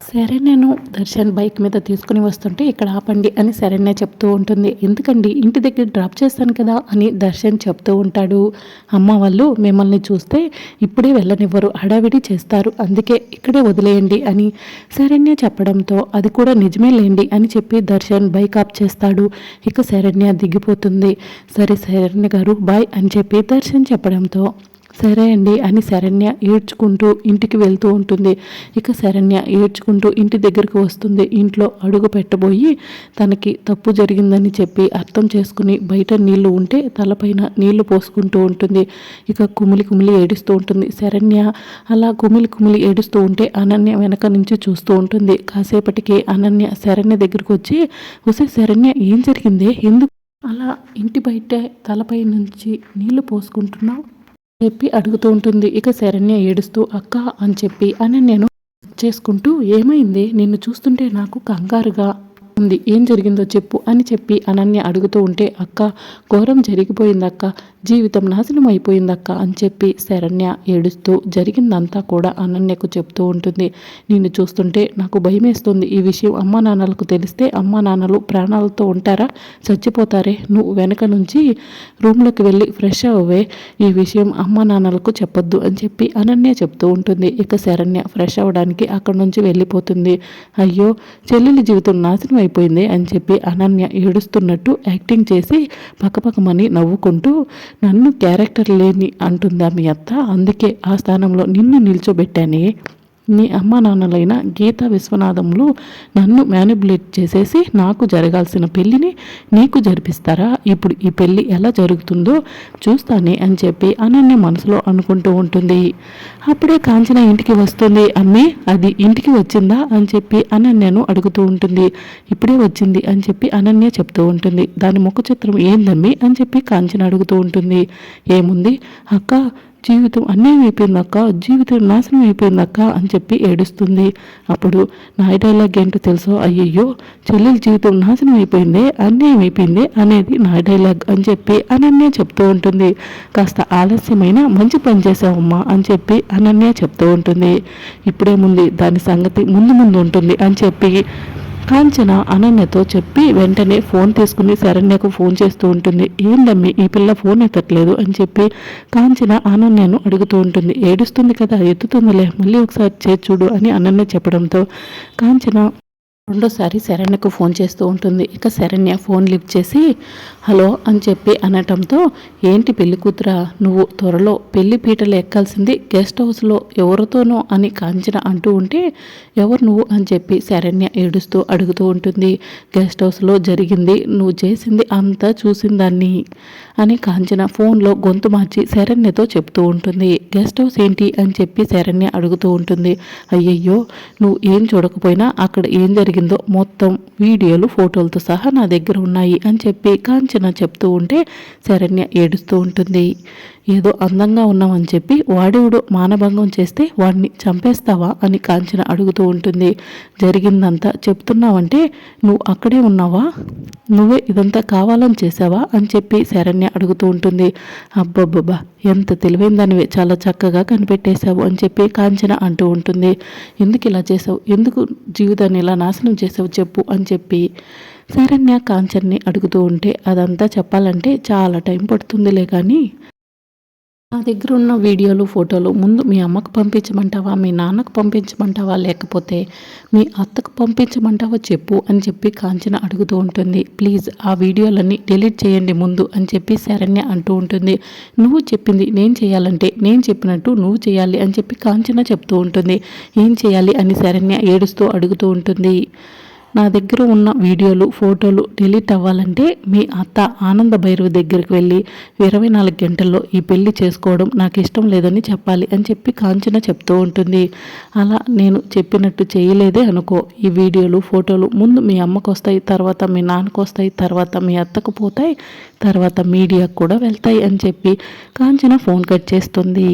శరణ్యను Darshan bike మీద తీసుకుని వస్తుంటే ఇక్కడ ఆపండి అని శరణ్య చెప్తూ ఉంటుంది. ఎందుకండి? ఇంటి దగ్గర డ్రాప్ చేస్తాను కదా అని దర్శన్ చెప్తూ ఉంటాడు. అమ్మ వాళ్ళు మిమ్మల్ని చూస్తే ఇప్పుడే వెళ్ళనివ్వరు హడావిడి చేస్తారు. అందుకే ఇక్కడే వదిలేయండి అని శరణ్య చెప్పడంతో అది కూడా నిజమే లేండి అని చెప్పి దర్శన్ బైక్ ఆప్ చేస్తాడు. ఇక శరణ్య దిగిపోతుంది. సరే శరణ్య గారు బాయ్ అని చెప్పి దర్శన్ చెప్పడంతో సరే అండి అని శరణ్య ఏడ్చుకుంటూ ఇంటికి వెళ్తూ ఉంటుంది. ఇక శరణ్య ఏడ్చుకుంటూ ఇంటి దగ్గరికి వస్తుంది. ఇంట్లో అడుగు పెట్టబోయి తనకి తప్పు జరిగిందని చెప్పి అర్థం చేసుకుని బయట నీళ్ళు ఉంటే తలపైన నీళ్ళు పోసుకుంటూ ఉంటుంది. ఇక కుమిలి కుమిలి ఏడుస్తూ ఉంటుంది. శరణ్య అలా కుమిలి కుమిలి ఏడుస్తూ ఉంటే అనన్య వెనక నుంచి చూస్తూ ఉంటుంది. కాసేపటికి అనన్య శరణ్య దగ్గరకు వచ్చి వసే శరణ్య ఏం జరిగిందే? ఎందుకు అలా ఇంటి బయట తలపై నుంచి నీళ్ళు పోసుకుంటున్నావు? చెప్పి అడుగుతూ ఉంటుంది. ఇక శరణ్య ఏడుస్తూ అక్క అని చెప్పి అని నేను చేసుకుంటూ ఏమైంది? నిన్ను చూస్తుంటే నాకు కంగారుగా ఉంది. ఏం జరిగిందో చెప్పు అని చెప్పి అనన్య అడుగుతూ ఉంటే అక్క ఘోరం జరిగిపోయిందక్క జీవితం నాశనం అయిపోయిందక్క అని చెప్పి శరణ్య ఏడుస్తూ జరిగిందంతా కూడా అనన్యకు చెప్తూ ఉంటుంది. నిన్ను చూస్తుంటే నాకు భయమేస్తుంది. ఈ విషయం అమ్మా నాన్నలకు తెలిస్తే అమ్మా నాన్నలు ప్రాణాలతో ఉంటారా? చచ్చిపోతారే. నువ్వు వెనక నుంచి రూమ్లోకి వెళ్ళి ఫ్రెష్ అవ్వే. ఈ విషయం అమ్మా నాన్నలకు చెప్పొద్దు అని చెప్పి అనన్య చెప్తూ ఉంటుంది. ఇక శరణ్య ఫ్రెష్ అవ్వడానికి అక్కడి నుంచి వెళ్ళిపోతుంది. అయ్యో చెల్లెలి జీవితం నాశనం అయిపోయింది అని చెప్పి అనన్య ఏడుస్తున్నట్టు యాక్టింగ్ చేసి పక్కపక్కమని నవ్వుకుంటూ నన్ను క్యారెక్టర్ లేని అంటుందా మీ అత్త? అందుకే ఆ స్థానంలో నిన్ను నిల్చోబెట్టానే. నీ అమ్మ నాన్నలైన గీత విశ్వనాథంలో నన్ను మ్యానిపులేట్ చేసేసి నాకు జరగాల్సిన పెళ్ళిని నీకు జరిపిస్తారా? ఇప్పుడు ఈ పెళ్ళి ఎలా జరుగుతుందో చూస్తానే అని చెప్పి అనన్య మనసులో అనుకుంటూ ఉంటుంది. అప్పుడే కాంచన ఇంటికి వస్తుంది. అమ్మే అది ఇంటికి వచ్చిందా? అని చెప్పి అనన్యను అడుగుతూ ఉంటుంది. ఇప్పుడే వచ్చింది అని చెప్పి అనన్య చెప్తూ ఉంటుంది. దాని ముఖ చిత్రం ఏందమ్మి? అని చెప్పి కాంచన అడుగుతూ ఉంటుంది. ఏముంది? అక్క జీవితం అన్యాయం అయిపోయిందక్క జీవితం నాశనం అయిపోయిందక్క అని చెప్పి ఏడుస్తుంది. అప్పుడు నా డైలాగ్ ఏంటో తెలుసో? అయ్యయ్యో చెల్లెల జీవితం నాశనం అయిపోయింది అన్యాయం అయిపోయింది అనేది నా డైలాగ్ అని చెప్పి అనన్య చెప్తూ ఉంటుంది. కాస్త ఆలస్యమైన మంచి పని చేసావమ్మా అని చెప్పి అనన్య చెప్తూ ఉంటుంది. ఇప్పుడేముంది దాని సంగతి ముందు ముందు ఉంటుంది అని చెప్పి కాంచన అనన్యతో చెప్పి వెంటనే ఫోన్ తీసుకుని శరణ్యకు ఫోన్ చేస్తూ ఉంటుంది. ఏందమ్మి ఈ పిల్ల ఫోన్ ఎత్తట్లేదు అని చెప్పి కాంచన అనన్యను అడుగుతూ ఉంటుంది. ఏడుస్తుంది కదా ఎత్తుతుందిలే మళ్ళీ ఒకసారి చేసి చూడు అని అనన్య చెప్పడంతో కాంచన రెండోసారి శరణ్యకు ఫోన్ చేస్తూ ఉంటుంది. ఇక శరణ్య ఫోన్ లిఫ్ట్ చేసి హలో అని చెప్పి అనటంతో ఏంటి పెళ్ళి కూతురా? నువ్వు త్వరలో పెళ్ళి పీటలు ఎక్కాల్సింది గెస్ట్ హౌస్లో ఎవరితోనో అని కాంచన అంటూ ఉంటే ఎవరు నువ్వు? అని చెప్పి శరణ్య ఏడుస్తూ అడుగుతూ ఉంటుంది. గెస్ట్ హౌస్లో జరిగింది నువ్వు చేసింది అంతా చూసిందాన్ని? అని కాంచన ఫోన్లో గొంతు మార్చి శరణ్యతో చెప్తూ ఉంటుంది. గెస్ట్ హౌస్ ఏంటి? అని చెప్పి శరణ్య అడుగుతూ ఉంటుంది. అయ్యయ్యో నువ్వు ఏం చూడకపోయినా అక్కడ ఏం జరిగిందో మొత్తం వీడియోలు ఫోటోలతో సహా నా దగ్గర ఉన్నాయి అని చెప్పి కాంచన చెప్తూ ఉంటే శరణ్య ఏడుస్తూ ఉంటుంది. ఏదో అందంగా ఉన్నామని చెప్పి వాడేవుడు మానభంగం చేస్తే వాడిని చంపేస్తావా అని కాంచన అడుగుతూ ఉంటుంది. జరిగిందంతా చెప్తున్నావంటే నువ్వు అక్కడే ఉన్నావా? నువ్వే ఇదంతా కావాలని చేసావా అని చెప్పి శరణ్య అడుగుతూ ఉంటుంది. అబ్బబ్బబ్బా ఎంత తెలివైందానివే చాలా చక్కగా కనిపెట్టేశావు అని చెప్పి కాంచన అంటూ ఉంటుంది. ఎందుకు ఇలా చేసావు ఎందుకు జీవితాన్ని ఇలా నాశనం చేసావు చెప్పు అని చెప్పి శరణ్య కాంచన్ని అడుగుతూ ఉంటే అదంతా చెప్పాలంటే చాలా టైం పడుతుందిలే కానీ నా దగ్గర ఉన్న వీడియోలు ఫోటోలు ముందు మీ అమ్మకు పంపించమంటావా? మీ నాన్నకు పంపించమంటావా? లేకపోతే మీ అత్తకు పంపించమంటావా? చెప్పు అని చెప్పి కాంచన అడుగుతూ ఉంటుంది. ప్లీజ్ ఆ వీడియోలన్నీ డిలీట్ చేయండి ముందు అని చెప్పి శరణ్య అంటూ ఉంటుంది. నువ్వు చెప్పింది నేను చేయాలంటే నేను చెప్పినట్టు నువ్వు చేయాలి అని చెప్పి కాంచన చెప్తూ ఉంటుంది. ఏం చేయాలి? అని శరణ్య ఏడుస్తూ అడుగుతూ ఉంటుంది. నా దగ్గర ఉన్న వీడియోలు ఫోటోలు డిలీట్ అవ్వాలంటే మీ అత్త ఆనంద భైరవి దగ్గరికి వెళ్ళి ఇరవై నాలుగు గంటల్లో ఈ పెళ్ళి చేసుకోవడం నాకు ఇష్టం లేదని చెప్పాలి అని చెప్పి కాంచన చెప్తూ ఉంటుంది. అలా నేను చెప్పినట్టు చేయలేదే అనుకో. ఈ వీడియోలు ఫోటోలు ముందు మీ అమ్మకు వస్తాయి తర్వాత మీ నాన్నకు వస్తాయి తర్వాత మీ అత్తకు పోతాయి తర్వాత మీడియాకు కూడా వెళ్తాయి అని చెప్పి కాంచన ఫోన్ కట్ చేస్తుంది.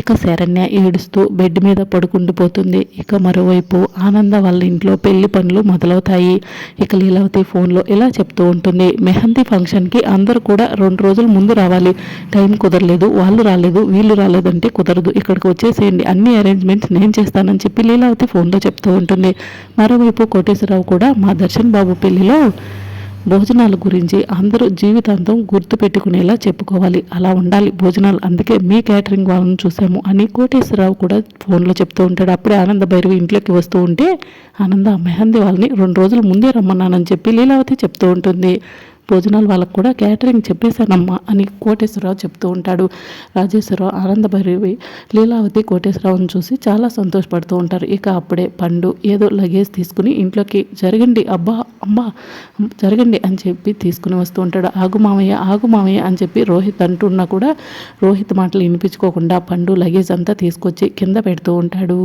ఇక శరణ్య ఏడుస్తూ బెడ్ మీద పడుకుండిపోతుంది ఇక మరోవైపు ఆనంద వాళ్ళ ఇంట్లో పెళ్ళి పనులు మొదలవుతాయి. ఇక లీలావతి ఫోన్లో ఇలా చెప్తూ ఉంటుంది. మెహందీ ఫంక్షన్కి అందరూ కూడా రెండు రోజుల ముందు రావాలి. టైం కుదరలేదు వాళ్ళు రాలేదు వీళ్ళు రాలేదంటే కుదరదు. ఇక్కడికి వచ్చేసేయండి అన్ని అరేంజ్మెంట్స్ నేను చేస్తానని చెప్పి లీలావతి ఫోన్లో చెప్తూ ఉంటుంది. మరోవైపు కోటేశ్వరరావు కూడా మా దర్శన్ బాబు పెళ్ళిలో భోజనాల గురించి అందరూ జీవితాంతం గుర్తుపెట్టుకునేలా చెప్పుకోవాలి. అలా ఉండాలి భోజనాలు. అందుకే మీ క్యాటరింగ్ వాళ్ళని చూసాము అని కోటేశ్వరరావు కూడా ఫోన్లో చెప్తూ ఉంటాడు. అప్పుడే ఆనంద భైరవి ఇంట్లోకి వస్తూ ఉంటే ఆనంద మెహందీ వాళ్ళని రెండు రోజుల ముందే రమ్మన్నానని చెప్పి లీలావతి చెప్తూ ఉంటుంది. భోజనాలు వాళ్ళకు కూడా క్యాటరింగ్ చెప్పేశానమ్మా అని కోటేశ్వరరావు చెప్తూ ఉంటాడు. రాజేశ్వరరావు ఆనందభైరవి లీలావతి కోటేశ్వరరావుని చూసి చాలా సంతోషపడుతూ ఉంటారు. ఇక అప్పుడే పండు ఏదో లగేజ్ తీసుకుని ఇంట్లోకి జరగండి అబ్బా అమ్మా జరగండి అని చెప్పి తీసుకుని వస్తూ ఉంటాడు. ఆగు మామయ్య ఆగు మామయ్య అని చెప్పి రోహిత్ అంటున్నా కూడా రోహిత్ మాటలు వినిపించుకోకుండా పండు లగేజ్ అంతా తీసుకొచ్చి కింద పెడుతూ ఉంటాడు.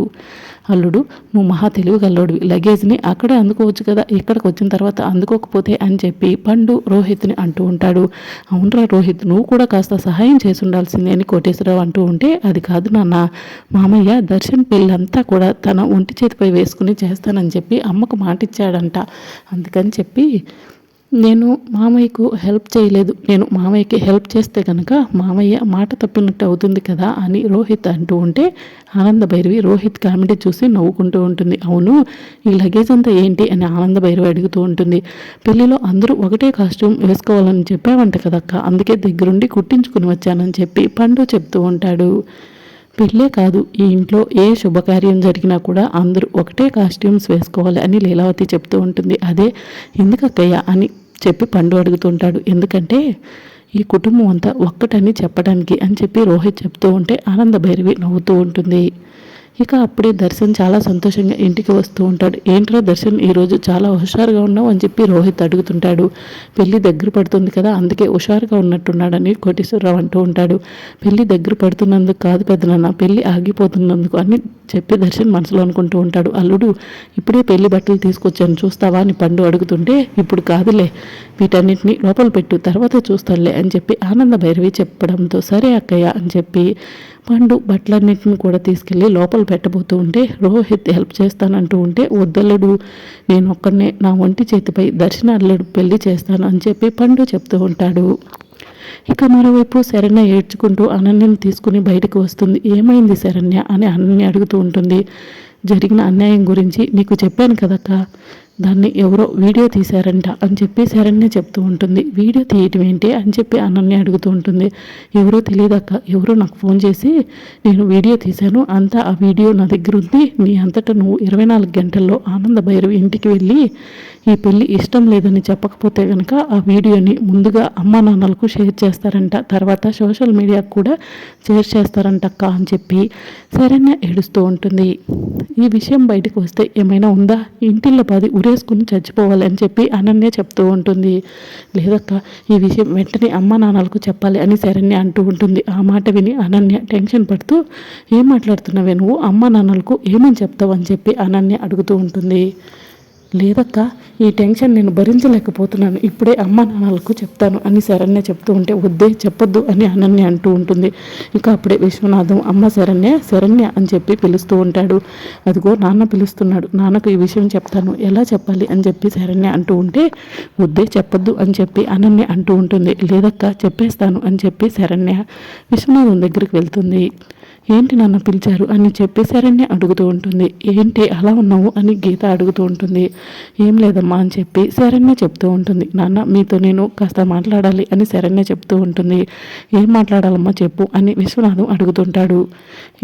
అల్లుడు నువ్వు మహా తెలివి గల్లోడివి. లగేజ్ని అక్కడే అందుకోవచ్చు కదా? ఇక్కడికి వచ్చిన తర్వాత అందుకోకపోతే అని చెప్పి పండు రోహిత్ని అంటూ ఉంటాడు. అవునరా రోహిత్ నువ్వు కూడా కాస్త సహాయం చేసి ఉండాల్సిందే అని కోటేశ్వరరావు అంటూ ఉంటే అది కాదు నాన్న. మామయ్య దర్శన్ పెళ్ళంతా కూడా తన ఒంటి చేతిపై వేసుకుని చేస్తానని చెప్పి అమ్మకు మాటిచ్చాడంట. అందుకని చెప్పి నేను మామయ్యకు హెల్ప్ చేయలేదు. నేను మామయ్యకి హెల్ప్ చేస్తే కనుక మామయ్య మాట తప్పినట్టు అవుతుంది కదా అని రోహిత్ అంటూ ఉంటే ఆనంద భైరవి రోహిత్ కామెడీ చూసి నవ్వుకుంటూ ఉంటుంది. అవును ఈ లగేజ్ అంతా ఏంటి అని ఆనంద భైరవి అడుగుతూ ఉంటుంది. పెళ్ళిలో అందరూ ఒకటే కాస్ట్యూమ్ వేసుకోవాలని చెప్పావంట కదక్క. అందుకే దగ్గరుండి కుట్టించుకుని వచ్చానని చెప్పి పండు చెప్తూ ఉంటాడు. పెళ్ళే కాదు ఈ ఇంట్లో ఏ శుభకార్యం జరిగినా కూడా అందరూ ఒకటే కాస్ట్యూమ్స్ వేసుకోవాలి అని లీలావతి చెప్తూ ఉంటుంది. అదే ఎందుకక్కయ్య అని చెప్పి పండు అడుగుతుంటాడు. ఎందుకంటే ఈ కుటుంబం అంతా ఒక్కటని చెప్పడానికి అని చెప్పి రోహిత్ చెప్తూ ఉంటే ఆనంద భైరవి నవ్వుతూ ఉంటుంది. ఇక అప్పుడే దర్శన్ చాలా సంతోషంగా ఇంటికి వస్తూ ఉంటాడు. ఏంట్రా దర్శన్ ఈరోజు చాలా హుషారుగా ఉన్నావు అని చెప్పి రోహిత్ అడుగుతుంటాడు. పెళ్ళి దగ్గర పడుతుంది కదా అందుకే హుషారుగా ఉన్నట్టున్నాడని కోటేశ్వరరావు అంటూ ఉంటాడు. పెళ్ళి దగ్గర పడుతున్నందుకు కాదు పెద్దనన్న పెళ్ళి ఆగిపోతున్నందుకు అని చెప్పి దర్శన్ మనసులో అనుకుంటూ ఉంటాడు. అల్లుడు ఇప్పుడే పెళ్ళి బట్టలు తీసుకొచ్చాను చూస్తావా అని పండు అడుగుతుంటే ఇప్పుడు కాదులే వీటన్నిటిని లోపల పెట్టు తర్వాత చూస్తానులే అని చెప్పి ఆనంద భైరవి చెప్పడంతో సరే అక్కయ్య అని చెప్పి పండు బట్టలన్నింటిని కూడా తీసుకెళ్ళి లోపల పెట్టబోతూ ఉంటే రోహిత్ హెల్ప్ చేస్తానంటూ ఉంటే వద్దల్లుడు నేను ఒక్కరినే నా ఒంటి చేతిపై దర్శన అల్లుడు పెళ్ళి చేస్తాను అని చెప్పి పండు చెప్తూ ఉంటాడు. ఇక మరోవైపు శరణ్య ఏడ్చుకుంటూ అనన్యను తీసుకుని బయటకు వస్తుంది. ఏమైంది శరణ్య? అని అనన్య అడుగుతూ ఉంటుంది. జరిగిన అన్యాయం గురించి నీకు చెప్పాను కదక్క? దాన్ని ఎవరో వీడియో తీశారంట అని చెప్పి శరణ్య చెప్తూ ఉంటుంది. వీడియో తీయటం ఏంటి అని చెప్పి అనన్య అడుగుతూ ఉంటుంది. ఎవరో తెలియదక్క ఎవరో నాకు ఫోన్ చేసి నేను వీడియో తీశాను అంతా ఆ వీడియో నా దగ్గర ఉంది నీ అంతటా నువ్వు ఇరవై నాలుగు గంటల్లో ఆనంద భైరవి ఇంటికి వెళ్ళి ఈ పెళ్ళి ఇష్టం లేదని చెప్పకపోతే కనుక ఆ వీడియోని ముందుగా అమ్మా నాన్నలకు షేర్ చేస్తారంట. తర్వాత సోషల్ మీడియాకు కూడా షేర్ చేస్తారంట అక్క అని చెప్పి శరణ్య ఏడుస్తూ ఉంటుంది. ఈ విషయం బయటకు వస్తే ఏమైనా ఉందా? ఇంటిల్లో పది ఉరేసుకుని చచ్చిపోవాలి అని చెప్పి అనన్య చెప్తూ ఉంటుంది. లేదక్క ఈ విషయం వెంటనే అమ్మా నాన్నలకు చెప్పాలి అని శరణ్య అంటూ ఉంటుంది. ఆ మాట విని అనన్య టెన్షన్ పడుతూ ఏం మాట్లాడుతున్నావే నువ్వు? అమ్మా నాన్నలకు ఏమని చెప్తావు? అని చెప్పి అనన్య అడుగుతూ ఉంటుంది. లేదక్క ఈ టెన్షన్ నేను భరించలేకపోతున్నాను. ఇప్పుడే అమ్మ నాన్నలకు చెప్తాను అని శరణ్య చెప్తూ ఉంటే వద్దే చెప్పొద్దు అని అనన్య అంటూ ఉంటుంది. ఇక అప్పుడే విశ్వనాథం అమ్మ శరణ్య శరణ్య అని చెప్పి పిలుస్తూ ఉంటాడు. అదిగో నాన్న పిలుస్తున్నాడు. నాన్నకు ఈ విషయం చెప్తాను. ఎలా చెప్పాలి? అని చెప్పి శరణ్య అంటూ ఉంటే వద్దే చెప్పొద్దు అని చెప్పి అనన్య అంటూ ఉంటుంది. లేదక్క చెప్పేస్తాను అని చెప్పి శరణ్య విశ్వనాథం దగ్గరికి వెళ్తుంది. ఏంటి నన్ను పిలిచారు? అని చెప్పి శరణ్య అడుగుతూ ఉంటుంది. ఏంటి అలా ఉన్నావు? అని గీత అడుగుతూ ఉంటుంది. ఏం లేదమ్మా అని చెప్పి శరణ్య చెప్తూ ఉంటుంది. నాన్న మీతో నేను కాస్త మాట్లాడాలి అని శరణ్య చెప్తూ ఉంటుంది. ఏం మాట్లాడాలమ్మా చెప్పు అని విశ్వనాథం అడుగుతుంటాడు.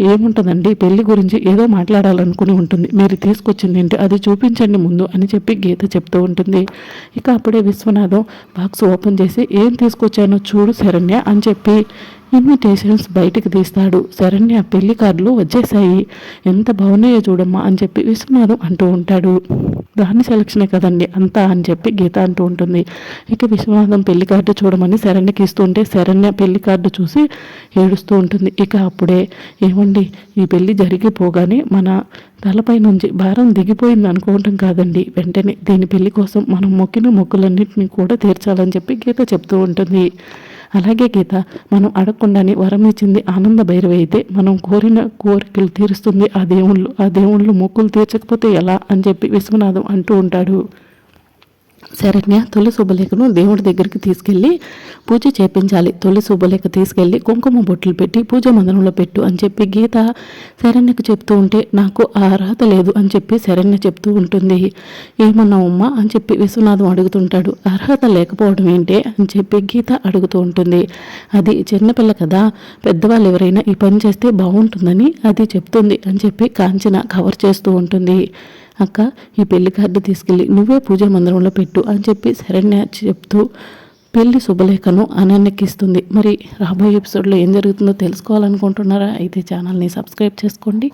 ఏముంటుందండి? పెళ్ళి గురించి ఏదో మాట్లాడాలనుకుని ఉంటుంది. మీరు తీసుకొచ్చింది ఏంటి? అది చూపించండి ముందు అని చెప్పి గీత చెప్తూ ఉంటుంది. ఇక అప్పుడే విశ్వనాథం బాక్స్ ఓపెన్ చేసి ఏం తీసుకొచ్చానో చూడు శరణ్య అని చెప్పి ఇన్విటేషన్స్ బయటకు తీస్తాడు. శరణ్య పెళ్ళి కార్డులు వచ్చేసాయి ఎంత బాగున్నాయో చూడమ్మా అని చెప్పి విశ్వనాథం అంటూ ఉంటాడు. దాని సెలక్షనే కదండి అంతా అని చెప్పి గీత అంటూ ఉంటుంది. ఇక విశ్వనాథం పెళ్ళి కార్డు చూడమని శరణ్యకి ఇస్తూ ఉంటే శరణ్య పెళ్ళి కార్డు చూసి ఏడుస్తూ ఉంటుంది. ఇక అప్పుడే ఏమండి ఈ పెళ్ళి జరిగిపోగానే మన తలపై నుంచి భారం దిగిపోయింది అనుకోవటం కాదండి. వెంటనే దీని పెళ్ళి కోసం మనం మొక్కిన మొక్కులన్నింటినీ కూడా తీర్చాలని చెప్పి గీత చెప్తూ ఉంటుంది. అలాగే గీత మనం అడగకుండానే వరం ఇచ్చింది ఆనంద భైరవి అయితే మనం కోరిన కోరికలు తీరుస్తుంది ఆ దేవుళ్ళు. ఆ దేవుళ్ళు మొక్కులు తీర్చకపోతే ఎలా అని చెప్పి విశ్వనాథం అంటూ ఉంటాడు. శరణ్య తొలి శుభలేఖను దేవుడి దగ్గరికి తీసుకెళ్ళి పూజ చేపించాలి. తొలి శుభలేఖ తీసుకెళ్ళి కుంకుమ బొట్లు పెట్టి పూజ మందిరంలో పెట్టు అని చెప్పి గీత శరణ్యకు చెప్తూ ఉంటే నాకు ఆ అర్హత లేదు అని చెప్పి శరణ్య చెప్తూ ఉంటుంది. ఏమన్నావమ్మా అని చెప్పి విశ్వనాథం అడుగుతుంటాడు. అర్హత లేకపోవడం ఏంటి అని చెప్పి గీత అడుగుతూ ఉంటుంది. అది చిన్నపిల్ల కదా పెద్దవాళ్ళు ఎవరైనా ఈ పని చేస్తే బాగుంటుందని అది చెప్తుంది అని చెప్పి కాంచన కవర్ చేస్తూ ఉంటుంది. అక్క ఈ పెళ్ళి కార్డు తీసుకెళ్ళి నువ్వే పూజ మందిరంలో పెట్టు అని చెప్పి శరణ్య చెప్తూ పెళ్ళి శుభలేఖను అనన్నెక్కిస్తుంది మరి రాబోయే ఎపిసోడ్లో ఏం జరుగుతుందో తెలుసుకోవాలనుకుంటున్నారా? అయితే ఛానల్ని సబ్స్క్రైబ్ చేసుకోండి.